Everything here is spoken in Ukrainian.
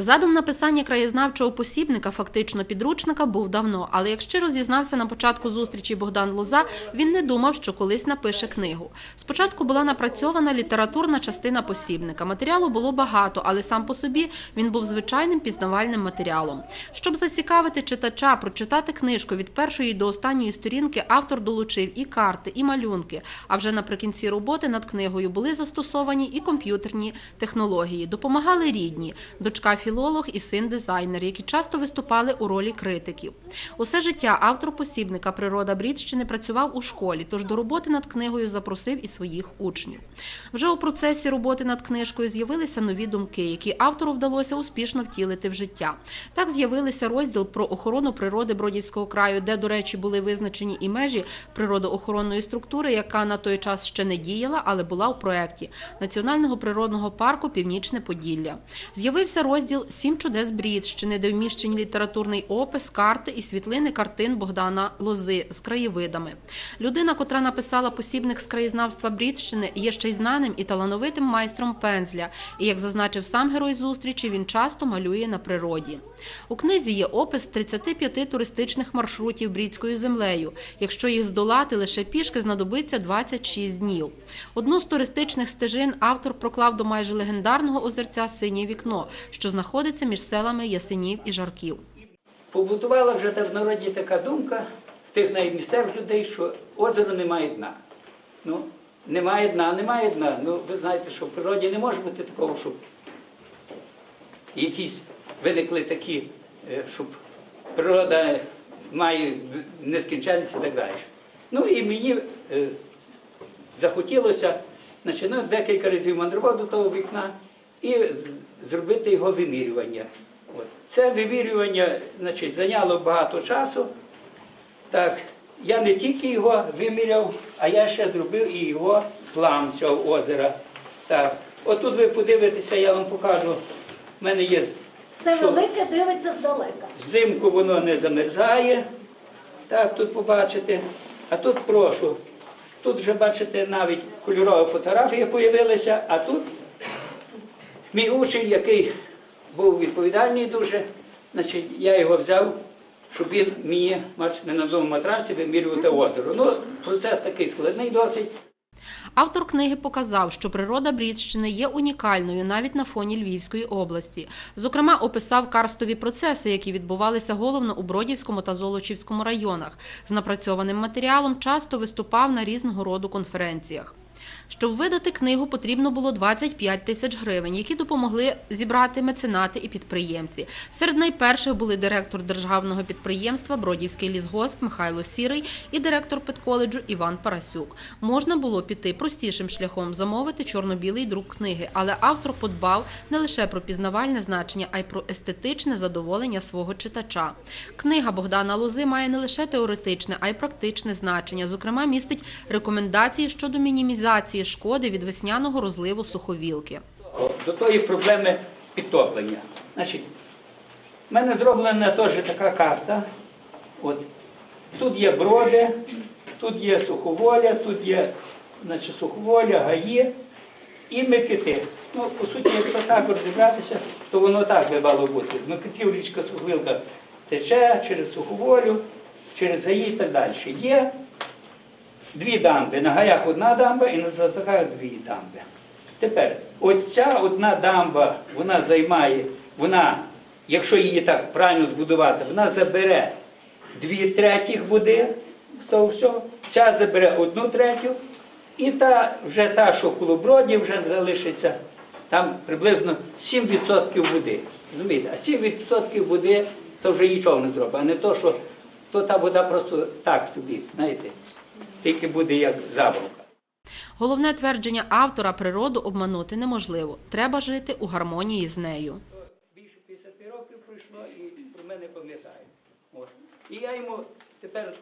Задум написання краєзнавчого посібника, фактично підручника, був давно. Але як щиро зізнався на початку зустрічі Богдан Лоза, він не думав, що колись напише книгу. Спочатку була напрацьована літературна частина посібника. Матеріалу було багато, але сам по собі він був звичайним пізнавальним матеріалом. Щоб зацікавити читача, прочитати книжку від першої до останньої сторінки, автор долучив і карти, і малюнки. А вже наприкінці роботи над книгою були застосовані і комп'ютерні технології. Допомагали рідні, дочка філолог і син дизайнер, які часто виступали у ролі критиків. Усе життя автор посібника Природа Брідщини працював у школі, тож до роботи над книгою запросив і своїх учнів. Вже у процесі роботи над книжкою з'явилися нові думки, які автору вдалося успішно втілити в життя. Так з'явилися розділ про охорону природи Бродівського краю, де, до речі, були визначені і межі природоохоронної структури, яка на той час ще не діяла, але була у проєкті Національного природного парку Північне Поділля. З'явився розділ Сім чудес Брідщини, де вміщені літературний опис, карти і світлини картин Богдана Лози з краєвидами. Людина, котра написала посібник з краєзнавства Брідщини, є ще й знаним і талановитим майстром пензля. І як зазначив сам герой зустрічі, він часто малює на природі. У книзі є опис 35 туристичних маршрутів брідською землею. Якщо їх здолати лише пішки, знадобиться 26 днів. Одну з туристичних стежин автор проклав до майже легендарного озерця Синє вікно, що знаходиться між селами Ясенів і Жарків. Побудувала вже в народі така думка в тих навіть місцевих людей, що озеро не має дна. Ну, немає дна, немає дна. Ну, ви знаєте, що в природі не може бути такого, щоб якісь виникли такі, е, щоб природа має нескінченність і так далі. Ну і мені е, захотілося, значить, ну, декілька разів мандрував до того вікна і зробити його вимірювання. От. Це вимірювання значить, зайняло багато часу. Так, я не тільки його виміряв, а я ще зробив і його план цього озера. Так. Отут ви подивитеся, я вам покажу. У мене є Все велике дивиться здалека. взимку воно не замерзає. Так, тут побачите. А тут прошу. Тут вже бачите навіть кольорова фотографія з'явилася, а тут мій учень, який був відповідальний дуже, значить, я його взяв, щоб він мені бачите, на новому матрасі вимірювати озеро. Ну, процес такий складний досить. Автор книги показав, що природа Брідщини є унікальною навіть на фоні Львівської області. Зокрема, описав карстові процеси, які відбувалися головно у Бродівському та Золочівському районах. З напрацьованим матеріалом часто виступав на різного роду конференціях. Щоб видати книгу, потрібно було 25 тисяч гривень, які допомогли зібрати меценати і підприємці. Серед найперших були директор державного підприємства Бродівський лісгосп Михайло Сірий і директор педколеджу Іван Парасюк. Можна було піти простішим шляхом замовити чорно-білий друк книги, але автор подбав не лише про пізнавальне значення, а й про естетичне задоволення свого читача. Книга Богдана Лози має не лише теоретичне, а й практичне значення. Зокрема, містить рекомендації щодо мінімізації шкоди від весняного розливу суховілки. до тої проблеми підтоплення. Значить, в мене зроблена теж така карта. От. Тут є броди, тут є суховоля, тут є значить, суховоля, гаї і Микити. Ну, по суті, якщо так розібратися, то воно так би мало бути. З Микитів річка Суховилка тече через суховолю, через гаї і так далі. Є дві дамби. На гаях одна дамба і на затоках дві дамби. Тепер, оця одна дамба, вона займає, вона, якщо її так правильно збудувати, вона забере дві третіх води з того всього, ця забере одну третю, і та вже та, що коло вже залишиться там приблизно 7% води. Розумієте? А 7% води то вже нічого не зробить, а не то, що то та вода просто так собі, знаєте, тільки буде як забавка. Головне твердження автора природу обманути неможливо. Треба жити у гармонії з нею. більше 50 років пройшло і про мене пам'ятає. От. І я йому тепер